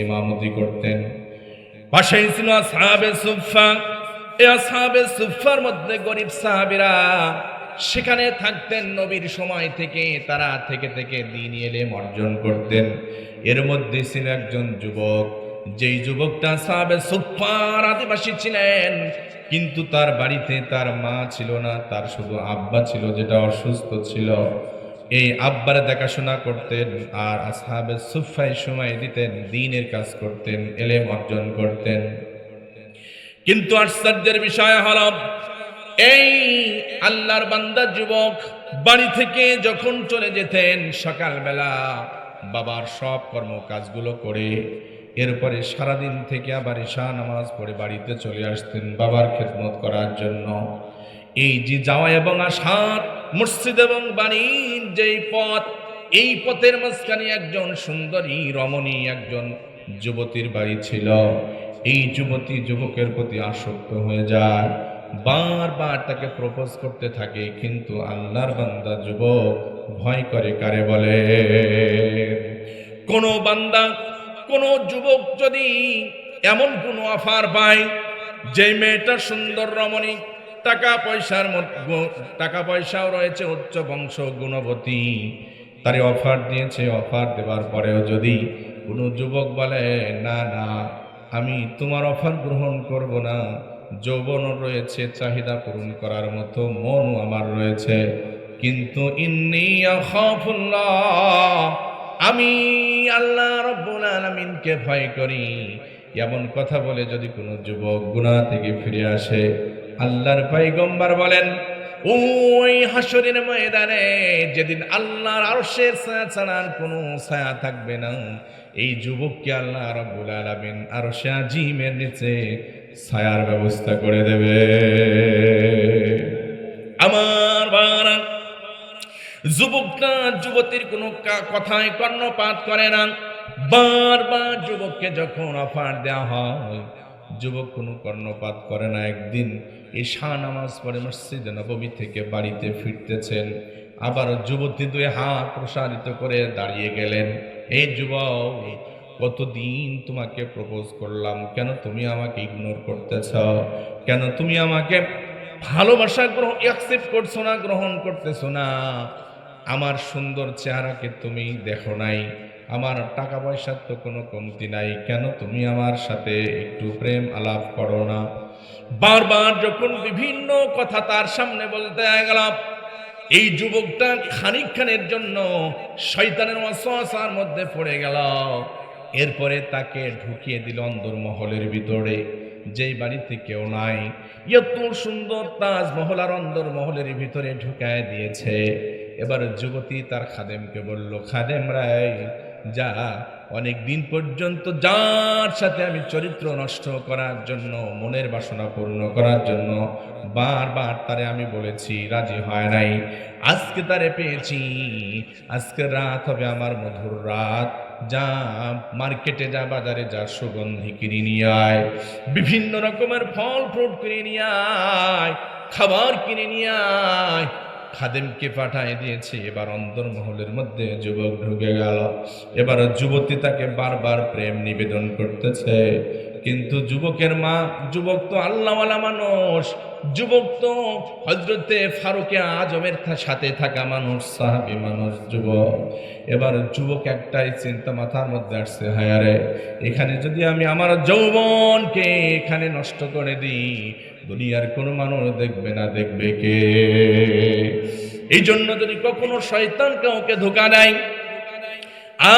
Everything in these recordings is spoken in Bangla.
ইমামতি করতেন। মধ্যে গরিব সেখানে থাকতেন। নবীর সময় থেকে তারা থেকে থেকে দিন এলেম অর্জন করতেন। এর মধ্যে ছিল একজন যুবক। যেই যুবকটা সাহাবে সুফার আদিবাসী ছিলেন, কিন্তু তার বাড়িতে তার মা ছিল না, তার শুধু আব্বা ছিল, যেটা অসুস্থ ছিল। এই আব্বার দেখাশোনা করতেন আর আসহাবে সুফাই সময় দিতেন, দিনের কাজ করতেন, এলেম অর্জন করতেন। কিন্তু আশ্চর্যের বিষয় হল, এই আল্লাহর বান্দা যুবক বাড়ি থেকে যখন চলে যেতেন সকালবেলা, বাবার সব কর্ম কাজগুলো করে, এরপরে সারাদিন থেকে আবার ঈশা নামাজ পড়ে বাড়িতে চলে আসতেন বাবার খেদমত করার জন্য। এই যে যাওয়া এবং আসার মসজিদ এবং বাণীর যেই পথ, এই পথের মাঝখানে একজন সুন্দরী রমণী একজন যুবতীর বাড়ি ছিল। এই যুবতী যুবকের প্রতি আসক্ত হয়ে যায়। বারবার তাকে প্রপোজ করতে থাকে, কিন্তু আল্লাহর বান্দা যুবক ভয় করে, কারে বলে, কোন বান্দা, কোন যুবক যদি এমন কোন অফার পায়, যে মেয়েটা সুন্দর রমণী টাকা পয়সার টাকা পয়সাও রয়েছে উচ্চ বংশ গুণবতী। তারে অফার দিয়েছে, অফার দেওয়ার পরেও যদি কোনো যুবক বলে, না না, আমি তোমার অফার গ্রহণ করব না। যৌবনও রয়েছে, চাহিদা পূরণ করার মতো, মনও আমার রয়েছে। কিন্তু ইন্নি আমি আল্লাহ রব্বুল আলামিনকে ভয় করি। এমন কথা বলে যদি কোনো যুবক গুনাহ থেকে ফিরে আসে আল্লাহর পয়গম্বর বলেন, ওই হাসরের ময়দানে যেদিন আল্লাহর আরশের ছায়া ছাড়া আর কোনো ছায়া থাকবে না, এই যুবককে আল্লাহ রব্বুল আলামিন আরশে আজিমের নিচে ছায়ার ব্যবস্থা করে দেবে। আমার বারা যুবকটা যুবতীর কোনো কথায় কর্ণপাত করে না। বারবার যুবককে যখন অফার দেওয়া হয়, যুবক কোনো কর্ণপাত করে না। একদিন ঈশা নামাজ পড়ে মসজিদে নবমী থেকে বাড়িতে ফিরতেছেন। আবার যুবতী দুই হাত প্রসারিত করে দাঁড়িয়ে গেলেন। এই যুবক কতদিন তোমাকে প্রপোজ করলাম? কেন তুমি আমাকে ইগনোর করতেছ? কেন তুমি আমাকে ভালোবাসা গ্রহণ অ্যাকসেপ্ট করছ না, গ্রহণ করতেছো না? আমার সুন্দর চেহারাকে তুমি দেখো নাই। আমার টাকা পয়সার তো কোনো কমতি নাই। কেন তুমি আমার সাথে একটু প্রেম আলাপ করো না? বারবার যখন বিভিন্ন কথা তার সামনে বলতে গেলাম, এই যুবকটা খানিকখানের জন্য শয়তানের ওয়াসওয়াসার মধ্যে পড়ে গেল। এরপরে তাকে ঢুকিয়ে দিল অন্দরমহলের ভিতরে, যেই বাড়িতে কেউ নাই। এত সুন্দর তাজমহল আর অন্দরমহলের ভিতরে ঢুকায় দিয়েছে। এবার যুবতী তার খাদেমকে বলল, খাদেম রায়, যা অনেক দিন পর্যন্ত যার সাথে আমি চরিত্র নষ্ট করার জন্য, মনের বাসনা পূর্ণ করার জন্য বারবার তারে আমি বলেছি, রাজি হয় নাই। আজকে তারে পেয়েছি, আজকে রাত হবে আমার মধুর রাত। যা মার্কেটে যা, বাজারে যা, সুগন্ধি কিনে নিয়ে আয়। বিভিন্ন রকমের ফল, ফ্রুট কিনে নিয়ে আয়, খাবার কিনে নিয়ে আয়। খাদেমকে পাঠায় দিয়েছে। এবার অন্তর্মহলের মধ্যে যুবক ঢুকে গেল। এবার যুবতী তাকে বারবার প্রেম নিবেদন করতেছে। কিন্তু যুবকের মা, যুবক তো আল্লাহওয়ালা মানুষ। যুবক তো হজরতে ফারুকে আজমের সাথে থাকা মানুষ, সাহাবি মানুষ, যুবক। এবার যুবক একটাই চিন্তা মাথার মধ্যে আসছে হায়ারে এখানে যদি আমি আমার যৌবনকে এখানে নষ্ট করে দিই দুনিয়ার কোনো মানুষ দেখবে না, দেখবে কে? এই জন্য যদি কখনো শয়তান কাউকে ধোকা দেয়,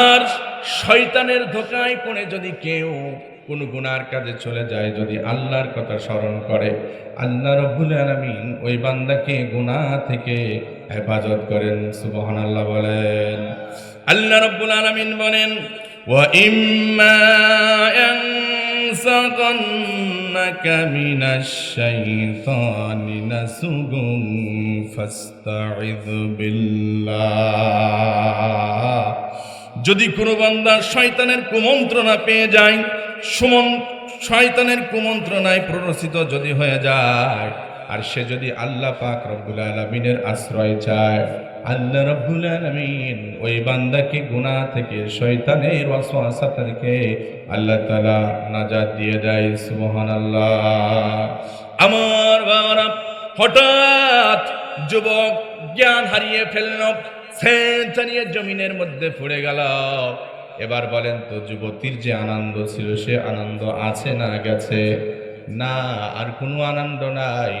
আর শয়তানের ধোকায় পড়ে যদি কেউ কোন গুনার কাজে চলে যায়, যদি আল্লাহর কথা স্মরণ করে, আল্লাহ রব্বুল আলামিন ওই বান্দাকে গুনাহ থেকে হেফাজত করেন, সুবহানাল্লাহ বলেন। আল্লাহ রব্বুল আলামিন বলেন, ওয়া ইম্মা ينزغنك من الشيطان نزغ فاستعذ بالله যদি কোনো বান্দা শয়তানের কুমন্ত্রণা পেয়ে যায় সুমন শয়তানের কুমন্ত্রণায় প্ররোচিত যদি হয়ে যায় আর সে যদি আল্লাহ পাক রব্বুল আলমিনের আশ্রয় চায় আল্লাহ রব্বুল আলামিন ওই বান্দাকে গুনাহ থেকে শয়তানের ওয়াসওয়াসা থেকে আল্লাহ তাআলা নাজাত দিয়ে দেয়, সুবহানাল্লাহ। আমার বাবারা, হঠাৎ যুবক জ্ঞান হারিয়ে ফেলল সেঞ্চারিয়ে জমিনের মধ্যে পড়ে গেল। এবার বলেন তো, যুবতীর যে আনন্দ ছিল, সে আনন্দ আছে না গেছে? না, আর কোনো আনন্দ নাই।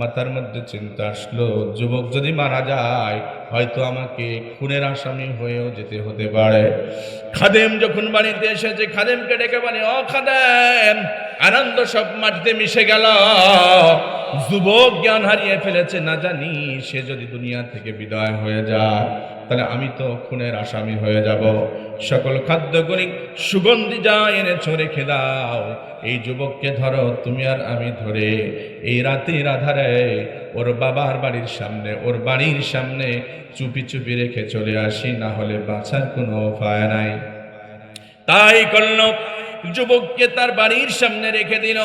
মাথার মধ্যে চিন্তা আসলো, যুবক যদি মারা যায়, হয়তো আমাকে খুনের আসামি হয়েও যেতে হতে পারে। খাদেম যখন বাড়িতে এসেছে, খাদেমকে ডেকে বলে অ খাদেম আনন্দ সব মাটিতে মিশে গেল। যুবক জ্ঞান হারিয়ে ফেলেছে, না জানি সে যদি দুনিয়া থেকে বিদায় হয়ে যায়, তাহলে আমি তো খুনের আসামি হয়ে যাব। সকল খাদ্যগুলি সুগন্ধি যা এনেছো রেখে দাও। এই যুবককে ধরো, তুমি আর আমি ধরে। এই রাতের আধারে ওর বাবার বাড়ির সামনে, ওর বাড়ির সামনে চুপি চুপি রেখে চলে আসি, না হলে বাঁচার কোনো উপায় নাই। তাই করল। যুবককে তার বাড়ির সামনে রেখে দিল।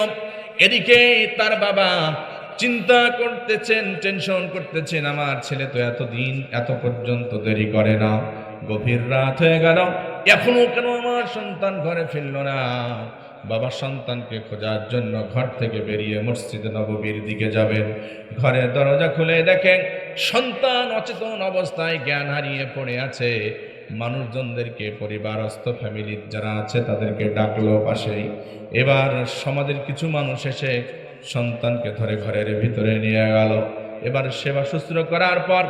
এদিকে তার বাবা চিন্তা করতেছেন, টেনশন করতেছেন, আমার ছেলে তো এতদিন, এত পর্যন্ত দেরি করে না। গভীর রাত হয়ে গেল। এখনও কেন আমার সন্তান ঘরে ফিরল না? বাবা সন্তানকে খোঁজার জন্য ঘর থেকে বেরিয়ে মসজিদে নববীর দিকে যাবেন। ঘরের দরজা খুলে দেখেন, সন্তান অচেতন অবস্থায় জ্ঞান হারিয়ে পড়ে আছে। মানুষজনদেরকে, পরিবারস্থ ফ্যামিলির যারা আছে তাদেরকে ডাকলো পাশেই। এবার সমাজের কিছু মানুষ এসে সন্তানকে ধরে ঘরের ভিতরে নিয়ে গেল। এবার সেবা শুশ্রূষ করার পর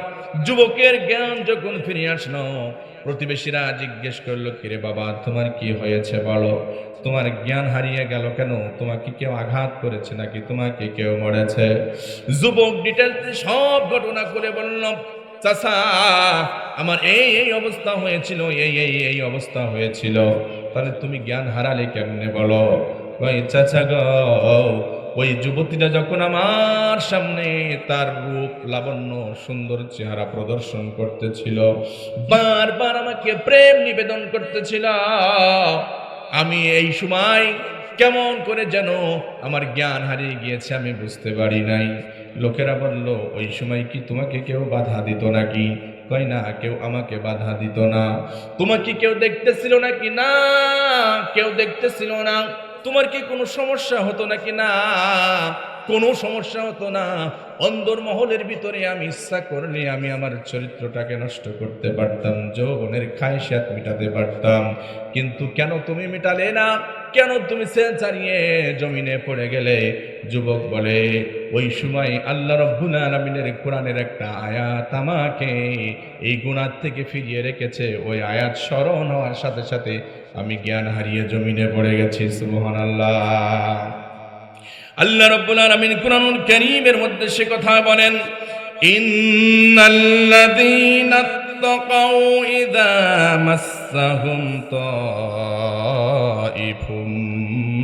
যুবকের জ্ঞান যখন ফিরে আসলো, প্রতিবেশীরা জিজ্ঞেস করল, কিরে বাবা, তোমার কি হয়েছে বলো? তোমার জ্ঞান হারিয়ে গেল কেন? তোমাকে কেউ আঘাত করেছে নাকি? তোমাকে কেউ মরেছে? যুবক ডিটেলসে সব ঘটনা করে বলল, চাচা আমার এই এই অবস্থা হয়েছিল, এই এই এই অবস্থা হয়েছিল। তাহলে তুমি জ্ঞান হারালে কেমনে বলো? চাচা গো, ওই যুবতীটা যখন আমার সামনে তার রূপ, লাবণ্য, সুন্দর চেহারা প্রদর্শন করতেছিল, বারবার আমাকে প্রেম নিবেদন করতেছিল, আমি এই সময় কেমন করে যেন আমার জ্ঞান হারিয়ে গিয়েছে আমি বুঝতে পারি নাই। লোকেরা বলল, ওই সময় কি তোমাকে কেউ বাধা দিত নাকি? কই না, কেউ আমাকে বাধা দিত না। তোমাকে কেউ দেখতেছিল নাকি? না, কেউ দেখতেছিল না। তোমার কি কোনো সমস্যা হতো নাকি? না, কোনো সমস্যা হতো না। অন্দর মহলের ভিতরে আমি ইচ্ছা করলে আমি আমার চরিত্রটাকে নষ্ট করতে পারতাম, যৌবনের খায়সাত মিটাতে পারতাম। কিন্তু কেন তুমি মিটালে না? কেন তুমি চারিয়ে জমিনে পড়ে গেলে? যুবক বলে ওই সময় আল্লাহ রব্বুল আলমিনের কোরআনের একটা আয়াত আমাকে এই গুণার থেকে ফিরিয়ে রেখেছে। ওই আয়াত স্মরণ হওয়ার সাথে সাথে আমি জ্ঞান হারিয়ে জমিনে পড়ে গেছি সুবহান আল্লাহ আল্লাহ রব্বুল আলামিন কুরআনুল কারীমের মধ্যে সে কথা বলেন, ইন্নাল্লাযীনা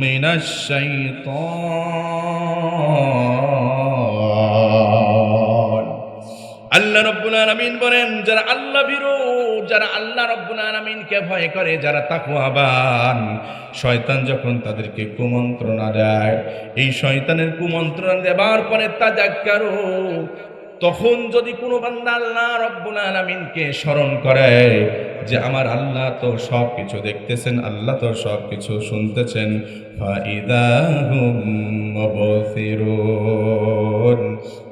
মিনাশ শাইতান আল্লাহ রব্বুল আলামিন বলেন, যারা আল্লাহ ভীরু, যারা আল্লাহ রব্বুল আলামিনকে ভয় করে, যারা তাকওয়াবান, শয়তান যখন তাদেরকে কুমন্ত্রণা দেয়, এই শয়তানের কুমন্ত্রণা দেবার পরে তাজাক্কারু, তখন যদি কোনো বান্দা আল্লাহ রব্বুল আলামিনকে স্মরণ করে যে আমার আল্লাহ তো সব কিছু দেখতেছেন আল্লাহ তো সব কিছু শুনতেছেন।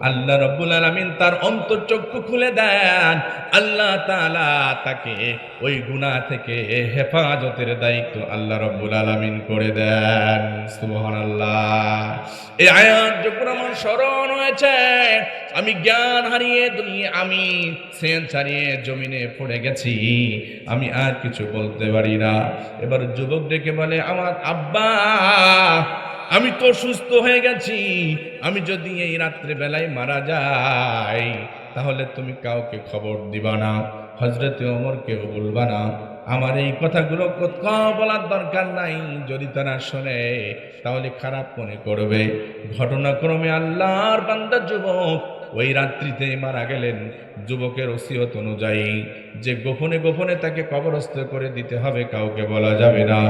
আল্লাহ রব্বুল আলামিন তার অন্তর্চক্ষু খুলে দেন। আল্লাহ তালা তাকে ওই গুনাহ থেকে হেফাজতের দায়িত্ব আল্লাহ রব্বুল আলামিন করে দেন। সুবহানাল্লাহ। এই আয়াত যখন আমার স্মরণ হয়েছে, আমি জ্ঞান হারিয়ে দুনিয়া, আমি সেন ছাড়িয়ে জমিনে পড়ে গেছি। আমি আর কিছু বলতে পারি না। এবার যুবক ডেকে বলে, আমার আব্বা আমি তো সুস্থ হয়ে গেছি। আমি যদি এই রাত্রে বেলায় মারা যাই, তাহলে তুমি কাউকে খবর দিবা না হজরতে অমরকেও বলবা না। আমার এই কথাগুলো কোথাও বলার দরকার নাই। যদি তারা শোনে, তাহলে খারাপ মনে করবে। ঘটনাক্রমে আল্লাহর বান্দা যুবক ওই রাত্রিতে মারা গেলেন। যুবকের ওসিয়ত অনুযায়ী যে গোপনে গোপনে তাকে কবরস্থ করে দিতে হবে, কাউকে বলা যাবে না।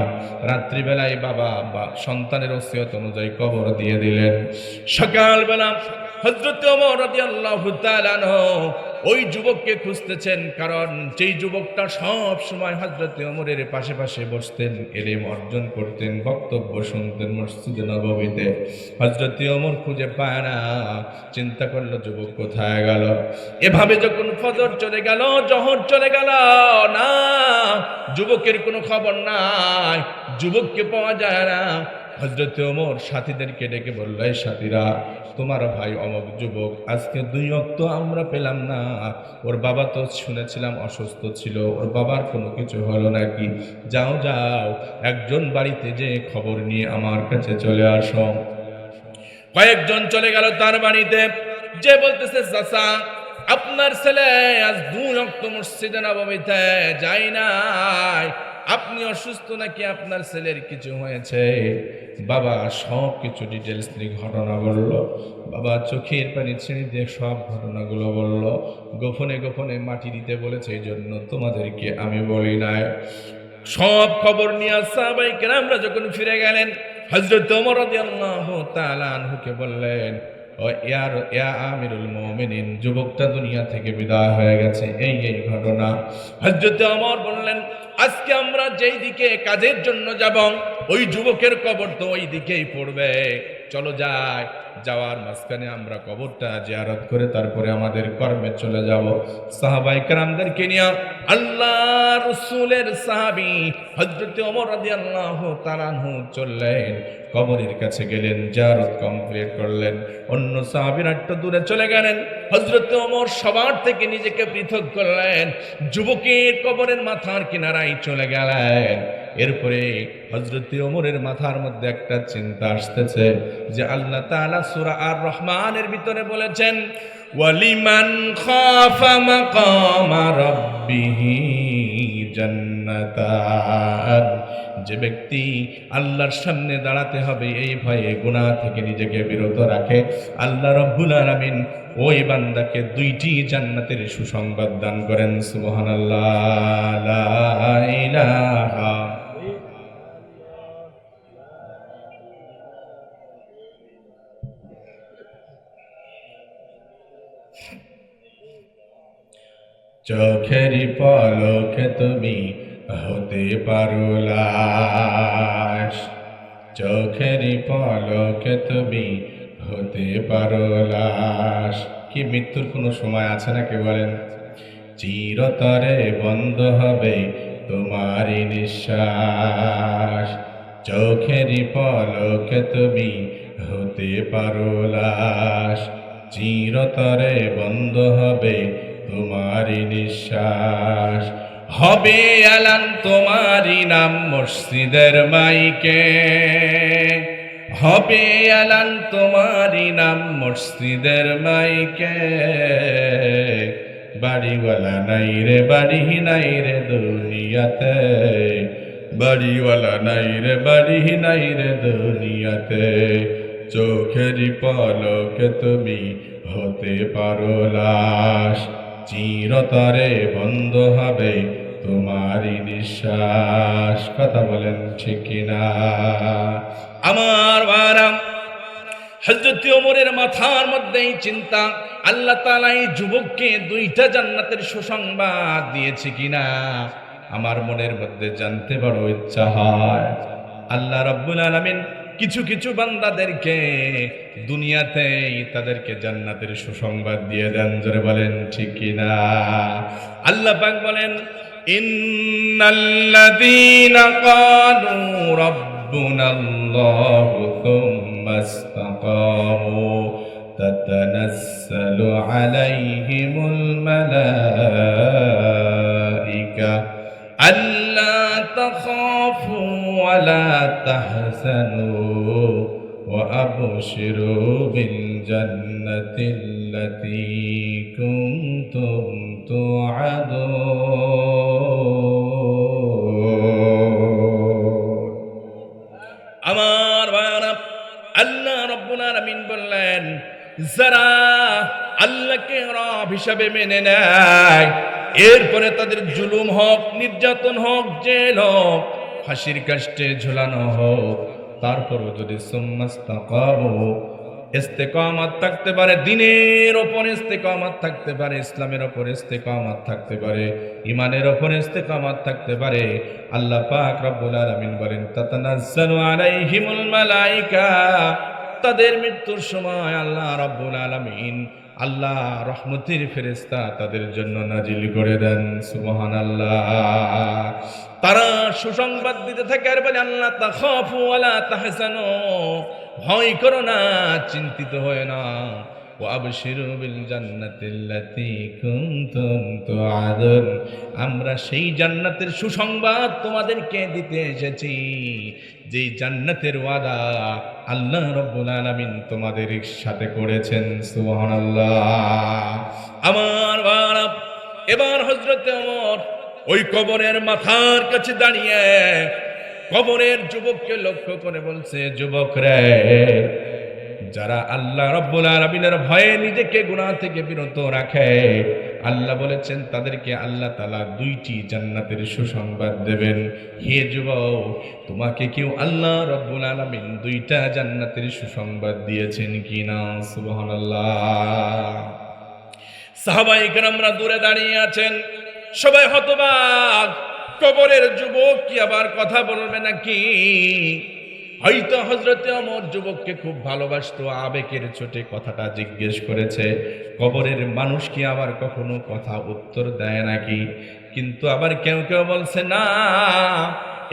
রাত্রিবেলায় বাবা বা সন্তানের ওসিয়ত অনুযায়ী কবর দিয়ে দিলেন। সকালবেলা হজরত ওমর রাদিয়াল্লাহু তাআলা ওই যুবককে খুঁজতেছেন, কারণ যেই যুবকটা সব সময় হজরত অমরের পাশে পাশে বসতেন, এলেম অর্জন করতেন, বক্তব্য শুনতেন মসজিদে নবমীতে হজরত অমর খুঁজে পায় না, চিন্তা করল যুবক কোথায় গেল। এভাবে যখন ফজর চলে গেল, জহর চলে গেল, না, যুবকের কোনো খবর নাই, যুবককে পাওয়া যায় না। হজরত ওমর সাথীদেরকে ডেকে বলল, এই সাথীরা, তোমার ভাই অমক যুবক, আজকে দুই অক্ত আমরা পেলাম না। ওর বাবা তো শুনেছিলাম অসুস্থ ছিল, ওর বাবার কোনো কিছু হলো নাকি? যাও যাও, একজন বাড়িতে যে খবর নিয়ে আমার কাছে চলে আসো। কয়েকজন চলে গেল তার বাড়িতে। যে বলতেছে, চাচা আপনার ছেলে আজ দু রক্ত মসজিদে নবমীতে যাই নাই। আপনি অসুস্থ নাকি আপনার ছেলের কিছু হয়েছে? বাবা সব কিছু ডিটেলস নিয়ে ঘটনা বলল। বাবা চোখের পানি ছেড়ে দিয়ে সব ঘটনাগুলো বলল। গোপনে গোপনে মাটি দিতে বলেছে, এই জন্য তোমাদেরকে আমি বলি নাই। সব খবর নিয়ে সাহাবাই আমরা যখন ফিরে গেলেন হজরত ওমর রাদিয়াল্লাহু তাআলা বললেন আমিরুল মুমিনিন, যুবকটা দুনিয়া থেকে বিদায় হয়ে গেছে। এই এই ঘটনা। হজরত আমার বললেন, আজকে আমরা যেই দিকে কাজের জন্য যাব, ওই যুবকের কবর তো ওই দিকেই পড়বে। চলো যাই। যাওয়ার মাঝখানে আমরা কবরটা জিয়ারত করে তারপরে আমাদের কর্মে চলে যাব। সাহাবাই কারামদেরকে নিয়ে আল্লাহ রসুলের সাহাবি হজরত ওমর আল্লাহ তাআলাহু চললেন। কবরের কাছে গেলেন, জিয়ারত কমপ্লিট করলেন। অন্য সাহাবীরা একটু দূরে চলে গেলেন। হজরত অমর সবার থেকে নিজেকে পৃথক করলেন। যুবকের কবরের মাথার কিনারায় চলে গেলেন। এরপরে হজরত ওমরের মাথার মধ্যে একটা চিন্তা আসতেছে যে আল্লাহ তাআলা সূরা আর রহমানের ভিতরে বলেছেন, ওয়ালিমান খাফা যে ব্যক্তি আল্লাহর সামনে দাঁড়াতে হবে, এই ভয়ে গুনাহ থেকে নিজেকে বিরত রাখে। আল্লাহ রব্বুল আলামিন ওই বান্দাকে দুইটি জান্নাতের সুসংবাদ দান করেন, সুবহানাল্লাহ, লা ইলাহা চোখেরই পলকে তুমি হতে পারো লাশ। চোখেরই পলকে তুমি হতে পারো লাশ। কি মৃত্যুর কোনো সময় আছে নাকি বলেন? চিরতরে বন্ধ হবে তোমারই নিঃশ্বাস। চোখেরই পলকে তুমি হতে পারো লাশ। চিরতরে বন্ধ হবে তোমারই নিঃশ্বাস। হবে আলান তোমারই নাম মসজিদের মাইকে। হবে আলান তোমারই নাম মসজিদের মাইকে। বাড়িওয়ালা নাই রে, বাড়ি নাই রে দুনিয়াতে। বাড়িওয়ালা নাই রে, বাড়ি নাই রে দুনিয়াতে। চোখেরই পলকে তুমি হতে পারো লাশ। চিরতরে বন্ধ হবে তোমারই নিঃশ্বাস। কথা বলেন ঠিক কিনা? আমার বারাম হজরত ওমরের মাথার মধ্যেই চিন্তা, আল্লাহ তাআলা এই যুবককে দুইটা জান্নাতের সুসংবাদ দিয়েছে কিনা? আমার মনের মধ্যে জানতে বড় ইচ্ছা হয়। আল্লাহ রাব্বুল আলামিন কিছু কিছু বান্দাদেরকে দুনিয়াতেই তাদেরকে জান্নাতের সুসংবাদ দিয়ে দেন জোরে বলেন ঠিক কিনা আল্লাহ পাক বলেন ইন্নাল্লাযীনা ক্বালু রাব্বুনাল্লাহু থুম্মা ইসতাকামু تتنزل عليهم الملائكة ألا تخافوا ولا تحزنوا وأبشروا بالجنة التي كنتم توعدون আমার ভাইরা আল্লাহ রব্বুল আলামিন বললেন যারা আল্লাহকে রব হিসাবে মেনে নেয় এরপরে তাদের জুলুম হোক, নির্যাতন হোক, জেল হোক, ফাঁসির কাষ্টে ঝুলানো হোক, তারপরও যদি ইস্তেকামাত থাকতে পারে দিনের ওপর ইস্তেকামাত থাকতে পারে, ইসলামের ওপর ইস্তেকামাত থাকতে পারে ইমানের ওপর ইস্তেকামাত থাকতে পারে, আল্লাহ পাক রব্বুল আলামিন বলেন, তাতানাজ্জালু আলাইহিমুল মালাইকা, তাদের মৃত্যুর সময় আল্লাহ রব্বুল আলামিন আল্লাহ রহমতির ফেরেস্তা তাদের জন্য নাজিল করে দেন সুমহান আল্লাহ তারা সুসংবাদ দিতে থাকে আর বলে, আল্লাহ তা তাখাফু আল্লাহ তাহসানো ভয় করো না, চিন্তিত হয় না وأبشروا بالجنة التي كنتم توعدون আমরা সেই জান্নাতের সুসংবাদ তোমাদেরকে দিতে এসেছি যেই জান্নাতের ওয়াদা আল্লাহ রব্বুল আলামিন তোমাদের সাথে করেছেন সুবহানাল্লাহ আমার বাবা এবার হযরতে ওমর ওই কবরের মাথার কাছে দাঁড়িয়ে কবরের যুবককে লক্ষ্য করে বলছে যুবক রে যারা আল্লাহ রব্বুল আলমিনের ভয়ে নিজেকে গুনাহ থেকে বিরত রাখে, আল্লাহ বলেছেন, তাদেরকে আল্লাহ তালা দুইটি জান্নাতের সুসংবাদ দেবেন। হে যুবক, তোমাকে কেউ আল্লাহ রব্বুল আলমিন দুইটা জান্নাতের সুসংবাদ দিয়েছেন কি না সুবহানাল্লাহ। সাহাবাই আমরা দূরে দাঁড়িয়ে আছেন। সবাই হতবাক। কবরের যুবক কি আবার কথা বলবে নাকি? হয়তো হজরতে অমর যুবককে খুব ভালোবাসতো, আবেগের চোটে কথাটা জিজ্ঞেস করেছে, কবরের মানুষ কি আবার কখনো কথা উত্তর দেয় নাকি? কিন্তু আবার কেউ কেউ বলছে, না,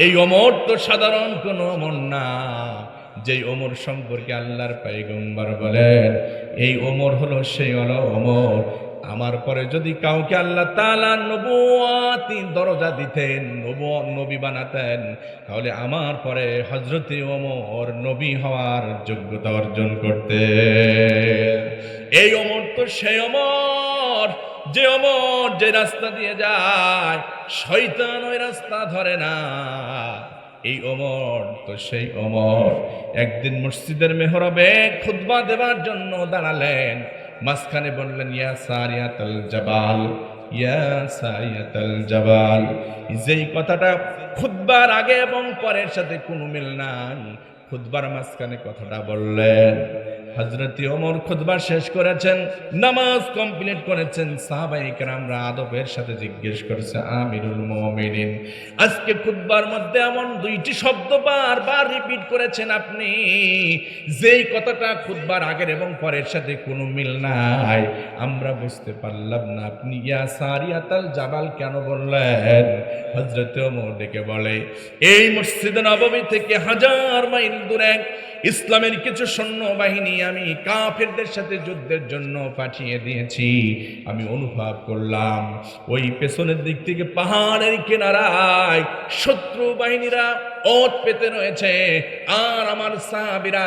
এই অমর তো সাধারণ কোনো অমর না। যেই ওমর সম্পর্কে আল্লাহর পাইগম্বর বলেন, এই ওমর হলো সেই হলো ওমর আমার পরে যদি কাউকে আল্লাহ তালা নবুয়াতি দরজা দিতেন নব নবী বানাতেন, তাহলে আমার পরে হজরতে ওমর নবী হওয়ার যোগ্যতা অর্জন করতে এই অমর তো সেই অমর যে অমর যে রাস্তা দিয়ে যায়, শয়তান ওই রাস্তা ধরে না। এই অমর তো সেই অমর একদিন মসজিদের মেহরবে খুতবা দেওয়ার জন্য দাঁড়ালেন। মাঝখানে বললেন, ইয়া সারিয়াতাল জবাল, ইয়া সারিয়াতাল জবাল। যেই কথাটা খুদ্বার আগে এবং পরের সাথে কোনো মিল নাই। খুতবার মাঝখানে কথাটা বললেন। হজরতি ওমর খুতবা শেষ করেছেন, নামাজ কমপ্লিট করেছেন সাহাবাই কেরামরা আদবের সাথে জিজ্ঞেস করছে, আমিরুল মুমিনিন, আজকে খুতবার মধ্যে এমন দুইটি শব্দ বারবার রিপিট করেছেন আপনি? যেই কথাটা খুতবার আগের এবং পরের সাথে কোনো মিল নাই। আমরা বুঝতে পারলাম না, আপনি ইয়া সারিয়াতাল জাবাল কেন বললেন? হজরত ওমর ডেকে বলে, এই মসজিদ নবমী থেকে হাজার মাইল দূরে ইসলামের কিছু সৈন্য বাহিনী আমি কাফেরদের সাথে যুদ্ধের জন্য পাঠিয়ে দিয়েছি। আমি অনুভব করলাম, ওই পেছনের দিক থেকে পাহাড়ের কিনারায় শত্রু বাহিনীরা ওট পেতে রয়েছে আর আমার সাহাবিরা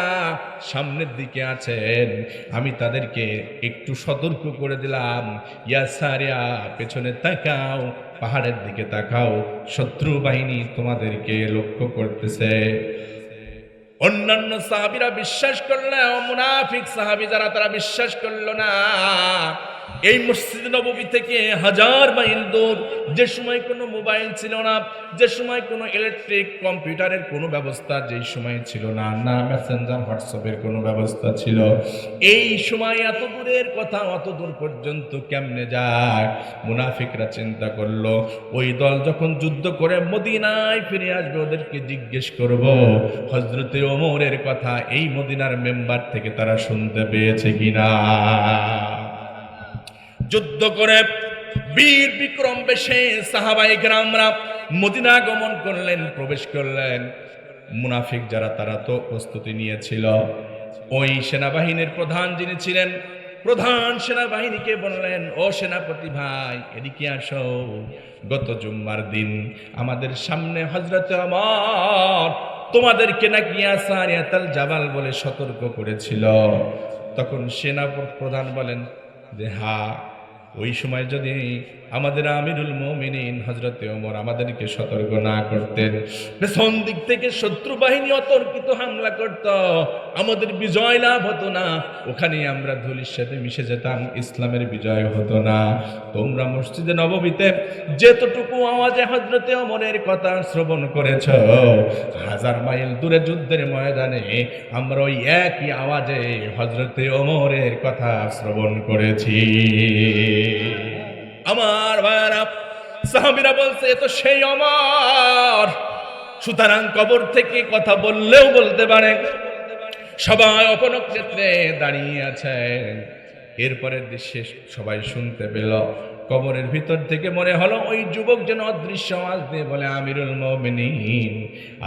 সামনের দিকে আছেন। আমি তাদেরকে একটু সতর্ক করে দিলাম, ইয়া সারিয়া, পেছনে তাকাও, পাহাড়ের দিকে তাকাও শত্রু বাহিনী তোমাদেরকে লক্ষ্য করতেছে। অন্যান্য সাহাবিরা বিশ্বাস করলেও মুনাফিক সাহাবি যারা তারা বিশ্বাস করল না। এই মসজিদ নবমী থেকে হাজার মাইল দূর। যে সময় কোনো মোবাইল ছিল না, যে সময় কোনো ইলেকট্রিক কম্পিউটারের কোনো ব্যবস্থা যেই সময় ছিল না না মেসেঞ্জার, হোয়াটসঅ্যাপের কোনো ব্যবস্থা ছিল। এই সময় এত দূরের কথা, অত দূর পর্যন্ত কেমনে যায়? মুনাফিকরা চিন্তা করল, ওই দল যখন যুদ্ধ করে মদিনায় ফিরে আসবে, ওদেরকে জিজ্ঞেস করব হজরতে ওমরের কথা এই মদিনার মেম্বার থেকে তারা শুনতে পেয়েছে কিনা? যুদ্ধ করে বীর বিক্রম বেশে সাহাবাই গ্রামরা মদিনা গমন করলেন, প্রবেশ করলেন। মুনাফিক যারা, তারা তো প্রস্তুতি নিয়েছিল। ওই সেনাবাহিনীর প্রধান যিনি ছিলেন, প্রধান সেনাবাহিনীকে বললেন, ও সেনাপতি ভাই, এদিকে আসো। গত জুম্মার দিন আমাদের সামনে হজরত আমার তোমাদেরকে নাকি আসারিয়াতাল জাবাল বলে সতর্ক করেছিল। তখন সেনা প্রধান বলেন, যে হা ওই সময় যদি আমাদের আমিরুল মোমিনিন হজরতে ওমর আমাদেরকে সতর্ক না করতেন। পেছন দিক থেকে শত্রু বাহিনী অতর্কিত হামলা করত। আমাদের বিজয় লাভ হতো না। ওখানে আমরা ধুলির সাথে মিশে যেতাম। ইসলামের বিজয় হতো না। তোমরা মসজিদে নববীতে যেতটুকু আওয়াজে হজরতে ওমরের কথা শ্রবণ করেছ, হাজার মাইল দূরে যুদ্ধের ময়দানে আমরা ওই একই আওয়াজে হজরতে ওমরের কথা শ্রবণ করেছি। আমার ভাইরা সাহাবিরা বলছে, এ তো সেই অমর। সুতরাং কবর থেকে কথা বললেও বলতে পারে। সবাই অপন ক্ষেত্রে দাঁড়িয়ে আছেন এরপরের দৃশ্যে সবাই শুনতে পেল। কবরের ভিতর থেকে মনে হলো, ওই যুবক যেন অদৃশ্য দিয়ে বলে, আমিরুল মমিনিন।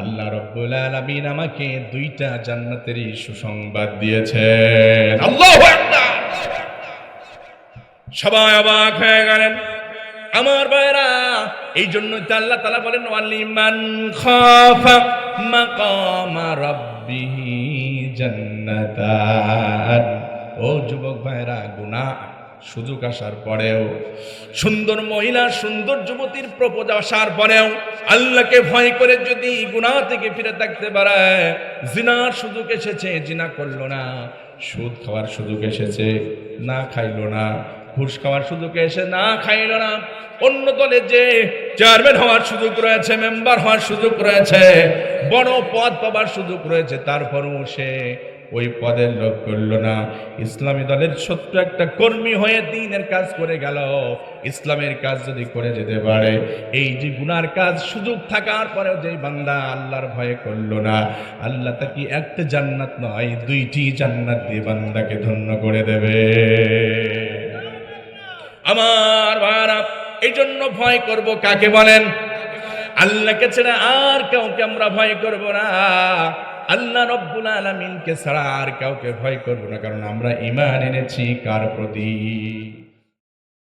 আল্লাহ রব্বুল আলামিন আমাকে দুইটা জান্নাতেরই সুসংবাদ দিয়েছেন। আল্লাহু আকবার! সবাই অবাক হয়ে গেলেন। আমার ভাইরা এই জন্যই তো আল্লাহ তালা বলেন, ওয়ালিমান খাফা মাকামা রাব্বিহি জান্নাতান। ও যুবক ভাইরা গুনাহ সুযোগ আসার পরেও, সুন্দর মহিলা, সুন্দর যুবতীর প্রপোজ আসার পরেও, আল্লাহকে ভয় করে যদি গুনাহ থেকে ফিরে থাকতে পারে, জিনার সুযোগ এসেছে, জিনা করল না, সুদ খাওয়ার সুযোগ এসেছে, না খাইলো না ঘুষ খাওয়ার সুযোগ এসে না খাইলো না। অন্য দলে যে চেয়ারম্যান হওয়ার সুযোগ রয়েছে মেম্বার হওয়ার সুযোগ রয়েছে, বড় পদ পাবার সুযোগ রয়েছে, তারপরও সে ওই পদের লোক করল না। ইসলামী দলের ছোট্ট একটা কর্মী হয়ে দিনের কাজ করে গেল। ইসলামের কাজ যদি করে যেতে পারে, এই যে গুনার কাজ সুযোগ থাকার পরেও যে বান্দা আল্লাহর ভয়ে করল না, আল্লাহ তাকে একটা জান্নাত নয়, দুইটি জান্নাত দিয়ে বান্দাকে ধন্য করে দেবে। আমার ভাড়া এই জন্য ভয় করব কাকে বলেন? আল্লাহকে ছেড়ে আর কাউকে আমরা ভয় করব না। আল্লাহ রব্বুল আলমিনকে ছাড়া আর কাউকে ভয় করব না, কারণ আমরা ইমান এনেছি কার প্রতি?